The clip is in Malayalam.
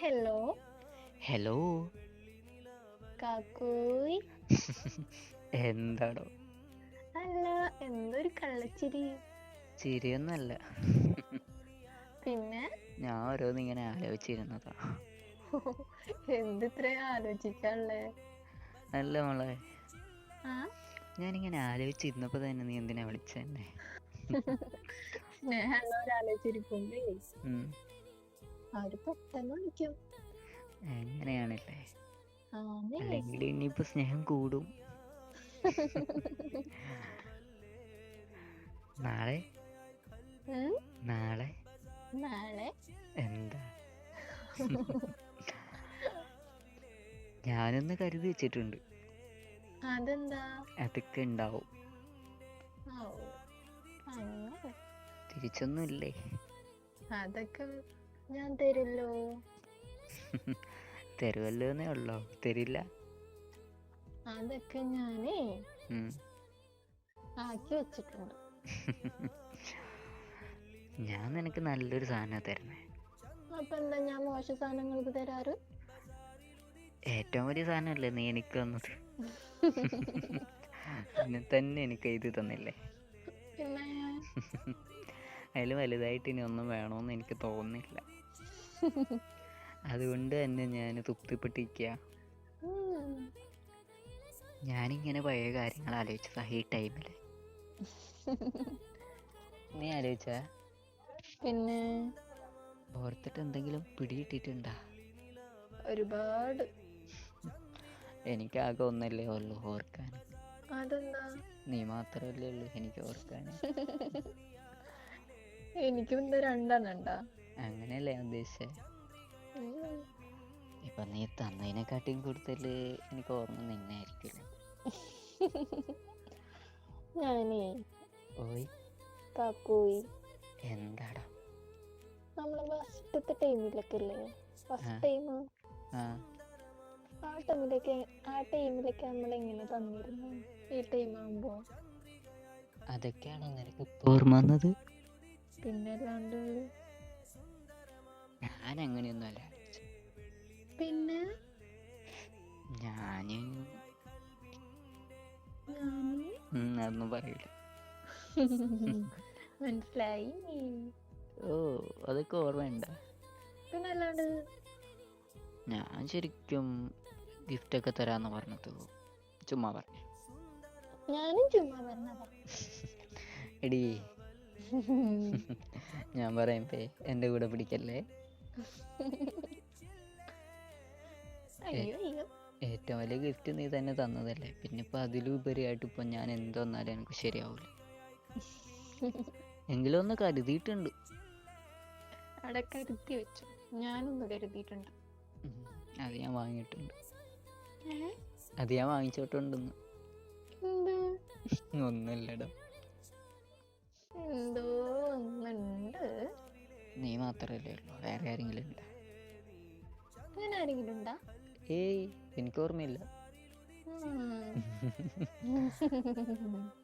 ഹലോ ഹലോ കാക്കോയ് എന്താടോ? അല്ല എന്തൊരു കള്ളച്ചിരി. ചിരിയൊന്നല്ല പിന്നെ? ഞാൻ ഓരോന്ന് ഇങ്ങനെ ആലോചിച്ചിരുന്നതാ. എന്ത് ഇത്രയും ആലോചിക്കാനുള്ളേ? അല്ല മോളെ. ഞാനിങ്ങനെ ആലോചിച്ചിരുന്നപ്പോ തന്നെ നീ എന്തിനാ വിളിച്ചെന്നെ? ഉം, അവർ പെട്ടെന്ന് വിളിക്കും. അങ്ങനെയാണല്ലേ? അല്ലെങ്കിൽ ഇനിയിപ്പോ സ്നേഹം കൂടും. നാളെ? നാളെ? നാളെ. എന്താ? ഞാനൊന്ന് കരുതി വെച്ചിട്ടുണ്ട്. അതെന്താ? അതൊക്കെ ഉണ്ടാവും. ഓ അങ്ങനെ. തിരിച്ചൊന്നും ഇല്ലേ അതൊക്കെ ഞാൻ തരുമല്ലോ തരുമല്ലോന്നേ ഉള്ളോ? തരില്ല? അതൊക്കെ ഞാനേ ആക്കി വെച്ചിട്ടുണ്ട്. ഞാൻ നിനക്ക് നല്ലൊരു സാധനം തരണേ അപ്പൊ എന്താ ഞാൻ മോശ സാധനങ്ങൾക്ക് തരാറ്? ഏറ്റവും വലിയ സാധനമല്ലേ നീ എനിക്ക് തന്നത്? തന്നെ എനിക്ക് എഴുതി തന്നില്ലേ? അതിൽ വലുതായിട്ട് ഇനി ഒന്നും വേണമെന്ന് എനിക്ക് തോന്നുന്നില്ല. അതുകൊണ്ട് തന്നെ ഞാൻ തൃപ്തിപ്പെട്ടിരിക്കുക. ഞാനിങ്ങനെ പഴയ കാര്യങ്ങൾ ആലോചിച്ചതാ ഈ ടൈമിൽ നീ ആലോചിച്ച പിന്നെ? ഓർത്തിട്ട് എന്തെങ്കിലും പിടിയിട്ടിട്ടുണ്ടാ ഒരുപാട്. എനിക്കാകെ ഒന്നല്ലേ ഉള്ളൂ ഓർക്കാൻ. അതെന്താ? നീ മാത്രമല്ലേ ഉള്ളൂ എനിക്ക് ഓർക്കാൻ. എനിക്കും എന്താ രണ്ടെണ്ണം അങ്ങനെയല്ലേ ഉദ്ദേശിച്ചത് ഇപ്പൊ നീ തന്നതിനെക്കാട്ടിയും കൂടുതൽ എനിക്ക് ഓർമ്മ നിന്നെ ആയിരിക്കില്ല ഞാനേ ഓയ്. കാക്കോയി. എന്താടാ? നമ്മളെ ഫസ്റ്റത്തെ ടൈമിലൊക്കെ ഇല്ലേ? ഫസ്റ്റ് ടൈം ആ. ടൈമിലൊക്കെ ആ ടൈമിലൊക്കെ നമ്മൾ എങ്ങനെ തന്നിരുന്നു? ഈ ടൈം ആകുമ്പോ അതൊക്കെയാണോ നിനക്ക് ഓർമ്മ വന്നത്? പിന്നെ അല്ലാണ്ട് ഞാൻ അങ്ങനെയൊന്നും അല്ല പിന്നെ ഞാൻ അതൊന്നും പറയില്ല മനസ്സിലായി. ഓ അതൊക്കെ ഓർമ്മയുണ്ട? പിന്നെ അല്ലാണ്ട്? ഞാൻ ശരിക്കും ഗിഫ്റ്റ് ഒക്കെ തരാന്ന് പറഞ്ഞത് ചുമ്മാ പറഞ്ഞു. ഞാനും ചുമ്മാ പറഞ്ഞതാ. എടീ. ഞാൻ പറയുമ്പേ എന്റെ കൂടെ പിടിക്കല്ലേ? അയ്യോ അയ്യോ. ഏറ്റവും വലിയ ഗിഫ്റ്റ് നീ തന്നെ തന്നതല്ലേ. പിന്നെ ഇപ്പൊ അതിലുപരിയായിട്ട് ഇപ്പൊ ഞാൻ എന്ത് വന്നാലും എനിക്ക് ശരിയാവില്ല എങ്കിലും ഒന്ന് കരുതിയിട്ടുണ്ട്. അവിടെ കരുതി വെച്ചു. ഞാനൊന്ന് കരുതിയിട്ടുണ്ട്. അത് ഞാൻ വാങ്ങിയിട്ടുണ്ട്? അത് ഞാൻ വാങ്ങിച്ചോട്ടുണ്ടെന്ന്. ഒന്നുമില്ലടാ. എന്തോ? മാത്രമല്ലേ ഉള്ളൂ. വേറെ ആരെങ്കിലും ഉണ്ടോ? അങ്ങനെ ആരെങ്കിലും ഉണ്ടാ? ഏയ് എനിക്ക് ഓർമ്മയില്ല.